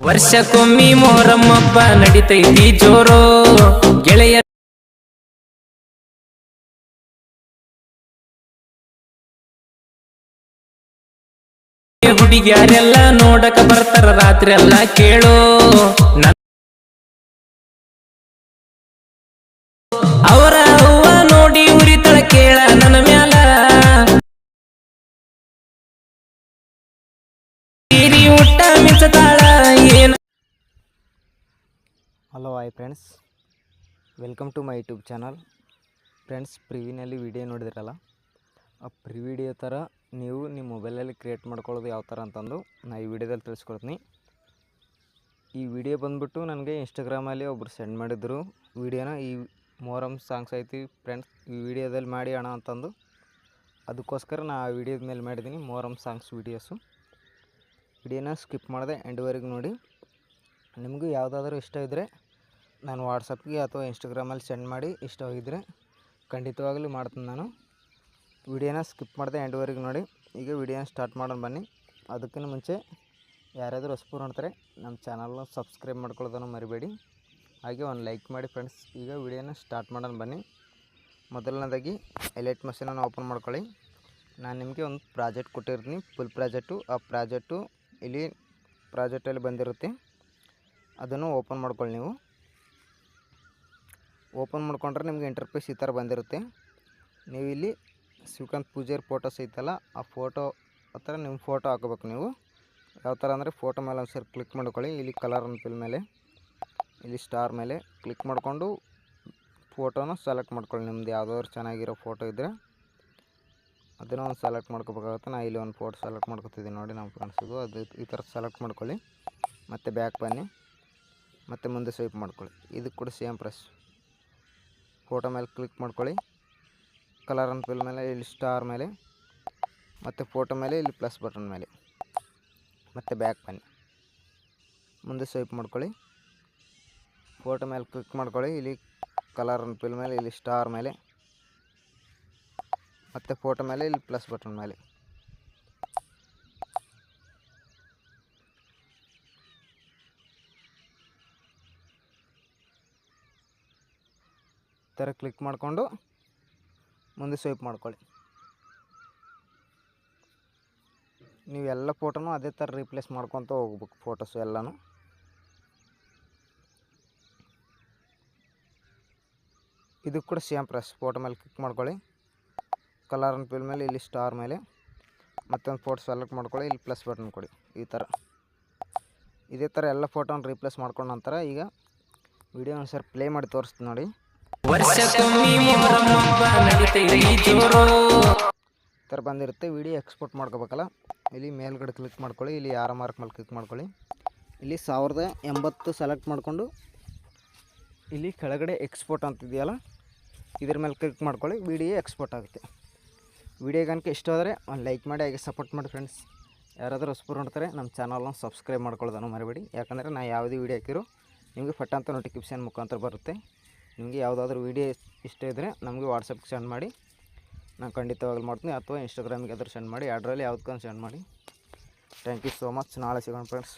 ವರ್ಷಕ್ಕೊಮ್ಮಿ ಮೊಹರಮ್ಮಬ್ಬ ನಡಿತೈತಿ ಜೋರು. ಗೆಳೆಯ ಹುಡುಗಿಯಾರೆಲ್ಲ ನೋಡಕ ಬರ್ತಾರ ರಾತ್ರಿ ಎಲ್ಲ ಕೇಳು. Hello hi friends welcome to my YouTube channel friends ಪ್ರಿವಿನಲ್ಲಿ video ನೋಡಿದಿರಲ್ಲ? ಆ ಪ್ರಿ ವಿಡಿಯೋ ಥರ ನೀವು ನಿಮ್ಮ ಮೊಬೈಲಲ್ಲಿ ಕ್ರಿಯೇಟ್ ಮಾಡ್ಕೊಳ್ಳೋದು ಯಾವ ಥರ ಅಂತಂದು ನಾ ಈ ವಿಡಿಯೋದಲ್ಲಿ ತಿಳಿಸ್ಕೊಡ್ತೀನಿ. ಈ ವಿಡಿಯೋ ಬಂದುಬಿಟ್ಟು ನನಗೆ ಇನ್ಸ್ಟಾಗ್ರಾಮಲ್ಲಿ ಒಬ್ಬರು ಸೆಂಡ್ ಮಾಡಿದ್ರು ವಿಡಿಯೋನ ಈ ಮೊಹರಮ್ ಸಾಂಗ್ಸ್ ಐತಿ ಫ್ರೆಂಡ್ಸ್ ಈ ವಿಡಿಯೋದಲ್ಲಿ ಮಾಡಿ ಅಣ್ಣ ಅಂತಂದು. ಅದಕ್ಕೋಸ್ಕರ ನಾ ಆ ವಿಡಿಯೋದ ಮೇಲೆ ಮಾಡಿದ್ದೀನಿ ಮೊಹರಮ್ ಸಾಂಗ್ಸ್ ವಿಡಿಯೋಸು ವಿಡಿಯೋನ ಸ್ಕಿಪ್ ಮಾಡಿದೆ ಎಂಡ್ವರೆಗೆ ನೋಡಿ. ನಿಮಗೂ ಯಾವುದಾದ್ರೂ ಇಷ್ಟ ಇದ್ದರೆ ನಾನು ವಾಟ್ಸಪ್ಗೆ ಅಥವಾ ಇನ್ಸ್ಟಾಗ್ರಾಮಲ್ಲಿ ಸೆಂಡ್ ಮಾಡಿ ಇಷ್ಟವಾಗಿದ್ದರೆ ಖಂಡಿತವಾಗಲೂ ಮಾಡ್ತೀನಿ ನಾನು. ವಿಡಿಯೋನ ಸ್ಕಿಪ್ ಮಾಡಿದೆ ಎಂಡ್ವರೆಗೆ ನೋಡಿ. ಈಗ ವಿಡಿಯೋನ ಸ್ಟಾರ್ಟ್ ಮಾಡೋಣ ಬನ್ನಿ. ಅದಕ್ಕಿಂತ ಮುಂಚೆ ಯಾರಾದರೂ ಹೊಸಬರು ನೋಡ್ತಾರೆ, ನಮ್ಮ ಚಾನಲ್ನ ಸಬ್ಸ್ಕ್ರೈಬ್ ಮಾಡ್ಕೊಳ್ಳೋದನ್ನು ಮರಿಬೇಡಿ. ಹಾಗೆ ಒಂದು ಲೈಕ್ ಮಾಡಿ ಫ್ರೆಂಡ್ಸ್, ಈಗ ವಿಡಿಯೋನ ಸ್ಟಾರ್ಟ್ ಮಾಡೋಣ ಬನ್ನಿ. ಮೊದಲನೇದಾಗಿ ಎಲೈಟ್ ಮಷೀನನ್ನು ಓಪನ್ ಮಾಡ್ಕೊಳ್ಳಿ. ನಾನು ನಿಮಗೆ ಒಂದು ಪ್ರಾಜೆಕ್ಟ್ ಕೊಟ್ಟಿರ್ತೀನಿ. ಫುಲ್ ಪ್ರಾಜೆಕ್ಟು, ಆ ಪ್ರಾಜೆಕ್ಟು ಇಲ್ಲಿ ಪ್ರಾಜೆಕ್ಟಲ್ಲಿ ಬಂದಿರುತ್ತೆ. ಅದನ್ನು ಓಪನ್ ಮಾಡ್ಕೊಳ್ಳಿ ನೀವು. ಓಪನ್ ಮಾಡ್ಕೊಂಡ್ರೆ ನಿಮಗೆ ಇಂಟರ್ಫೇಸ್ ಈ ಥರ ಬಂದಿರುತ್ತೆ. ನೀವು ಇಲ್ಲಿ ಶಿವಕಾಂತ್ ಪೂಜಾರಿ ಫೋಟೋಸ್ ಐತಲ್ಲ, ಆ ಫೋಟೋ ಹತ್ರ ನಿಮ್ಮ ಫೋಟೋ ಹಾಕೋಬೇಕು ನೀವು. ಯಾವ ಥರ ಅಂದರೆ ಫೋಟೋ ಮೇಲೆ ಒಂದ್ಸರಿ ಕ್ಲಿಕ್ ಮಾಡ್ಕೊಳ್ಳಿ, ಇಲ್ಲಿ ಕಲರ್ ಅನ್ಪಿಲ್ ಮೇಲೆ. ಇಲ್ಲಿ ಸ್ಟಾರ್ ಮೇಲೆ ಕ್ಲಿಕ್ ಮಾಡಿಕೊಂಡು ಫೋಟೋನ ಸೆಲೆಕ್ಟ್ ಮಾಡ್ಕೊಳ್ಳಿ. ನಿಮ್ದು ಯಾವುದಾದ್ರು ಚೆನ್ನಾಗಿರೋ ಫೋಟೋ ಇದ್ದರೆ ಅದನ್ನು ಒಂದು ಸೆಲೆಕ್ಟ್ ಮಾಡ್ಕೋಬೇಕಾಗುತ್ತೆ. ನಾ ಇಲ್ಲಿ ಒಂದು ಫೋಟೋ ಸೆಲೆಕ್ಟ್ ಮಾಡ್ಕೊತಿದ್ದೀನಿ ನೋಡಿ ನಮ್ಮ ಕಾಣಿಸೋದು ಅದು ಈ ಥರ ಸೆಲೆಕ್ಟ್ ಮಾಡ್ಕೊಳ್ಳಿ. ಮತ್ತು ಬ್ಯಾಕ್ ಬನ್ನಿ. ಮತ್ತು ಮುಂದೆ ಸ್ವೈಪ್ ಮಾಡ್ಕೊಳ್ಳಿ. ಇದಕ್ಕೆ ಕೂಡ ಸೇಮ್ ಪ್ರೆಸ್ ಫೋಟೋ ಮೇಲೆ ಕ್ಲಿಕ್ ಮಾಡ್ಕೊಳ್ಳಿ. ಕಲರ್ ಅನ್ಪಿಲ್ ಮೇಲೆ, ಇಲ್ಲಿ ಸ್ಟಾರ್ ಮೇಲೆ, ಮತ್ತು ಫೋಟೋ ಮೇಲೆ, ಇಲ್ಲಿ ಪ್ಲಸ್ ಬಟನ್ ಮೇಲೆ, ಮತ್ತು ಬ್ಯಾಕ್ ಬನ್ನಿ ಮುಂದೆ ಸ್ವೈಪ್ ಮಾಡ್ಕೊಳ್ಳಿ. ಫೋಟೋ ಮೇಲೆ ಕ್ಲಿಕ್ ಮಾಡ್ಕೊಳ್ಳಿ. ಇಲ್ಲಿ ಕಲರ್ ಅನ್ಪಿಲ್ ಮೇಲೆ, ಇಲ್ಲಿ ಸ್ಟಾರ್ ಮೇಲೆ, ಮತ್ತು ಫೋಟೋ ಮೇಲೆ, ಇಲ್ಲಿ ಪ್ಲಸ್ ಬಟನ್ ಮೇಲೆ. ಥರ ಕ್ಲಿಕ್ ಮಾಡಿಕೊಂಡು ಮುಂದೆ ಸ್ವೈಪ್ ಮಾಡ್ಕೊಳ್ಳಿ. ನೀವು ಎಲ್ಲ ಫೋಟೋನು ಅದೇ ಥರ ರೀಪ್ಲೇಸ್ ಮಾಡ್ಕೊತ ಹೋಗ್ಬೇಕು ಫೋಟೋಸು ಎಲ್ಲನೂ. ಇದು ಕೂಡ ಸೇಮ್ ಪ್ರೆಸ್, ಫೋಟೋ ಮೇಲೆ ಕ್ಲಿಕ್ ಮಾಡ್ಕೊಳ್ಳಿ. ಕಲರ್ ಅನ್ಪಿಲ್ ಮೇಲೆ, ಇಲ್ಲಿ ಸ್ಟಾರ್ ಮೇಲೆ. ಮತ್ತೊಂದು ಫೋಟೋ ಸೆಲೆಕ್ಟ್ ಮಾಡ್ಕೊಳ್ಳಿ, ಇಲ್ಲಿ ಪ್ಲಸ್ ಬಟನ್ ಕೊಡಿ, ಈ ಥರ. ಇದೇ ಥರ ಎಲ್ಲ ಫೋಟೋನ ರೀಪ್ಲೇಸ್ ಮಾಡ್ಕೊಂಡ ನಂತರ ಈಗ ವಿಡಿಯೋ ಸರ್ ಪ್ಲೇ ಮಾಡಿ ತೋರಿಸ್ತೀನಿ ನೋಡಿ. ಥರ ಬಂದಿರುತ್ತೆ ವಿಡಿಯೋ ಎಕ್ಸ್ಪೋರ್ಟ್ ಮಾಡ್ಕೋಬೇಕಲ್ಲ? ಇಲ್ಲಿ ಮೇಲ್ಗಡೆ ಕ್ಲಿಕ್ ಮಾಡ್ಕೊಳ್ಳಿ, ಇಲ್ಲಿ ಆರ್ ಮಾರ್ಕ್ ಮೇಲೆ ಕ್ಲಿಕ್ ಮಾಡ್ಕೊಳ್ಳಿ. ಇಲ್ಲಿ ಸಾವಿರದ ಎಂಬತ್ತು ಸೆಲೆಕ್ಟ್ ಮಾಡಿಕೊಂಡು, ಇಲ್ಲಿ ಕೆಳಗಡೆ ಎಕ್ಸ್ಪೋರ್ಟ್ ಅಂತಿದೆಯಲ್ಲ, ಇದ್ರ ಮೇಲೆ ಕ್ಲಿಕ್ ಮಾಡ್ಕೊಳ್ಳಿ ವಿಡಿಯೋ ಎಕ್ಸ್ಪೋರ್ಟ್ ಆಗುತ್ತೆ. ವಿಡಿಯೋ ಕనుక ಇಷ್ಟ ಆದರೆ ಒಂದು ಲೈಕ್ ಮಾಡಿ, ಹಾಗೆ ಸಪೋರ್ಟ್ ಮಾಡಿ ಫ್ರೆಂಡ್ಸ್ ಯಾರಾದರೂ ಹೊಸಬರು ನೋಡ್ತಾರೆ, ನಮ್ಮ ಚಾನಲ್ನ ಸಬ್ಸ್ಕ್ರೈಬ್ ಮಾಡ್ಕೊಳ್ಳೋದನ್ನು ಮರಿಬೇಡಿ. ಯಾಕಂದರೆ ನಾನು ಯಾವುದೇ ವೀಡಿಯೋ ಹಾಕಿರೋ ನಿಮಗೆ ಫಟ್ ಅಂತ ಮುಖಾಂತರ ಬರುತ್ತೆ. ನಿಮಗೆ ಯಾವುದಾದ್ರೂ ವೀಡಿಯೋ ಇಷ್ಟ ಇದ್ದರೆ ನಮಗೆ ವಾಟ್ಸಪ್ಗೆ ಸೆಂಡ್ ಮಾಡಿ. ನಾನು ಖಂಡಿತವಾಗ್ಲೂ ಮಾಡ್ತೀನಿ. ಅಥವಾ ಇನ್ಸ್ಟಾಗ್ರಾಮ್ಗೆ ಆದರೂ ಸೆಂಡ್ ಮಾಡಿ. ಎರಡರಲ್ಲಿ ಯಾವ್ದಕ್ಕೊಂದು ಸೆಂಡ್ ಮಾಡಿ. ಥ್ಯಾಂಕ್ ಯು ಸೋ ಮಚ್ ನಾಳೆ ಸಿಗೋಣ ಫ್ರೆಂಡ್ಸ್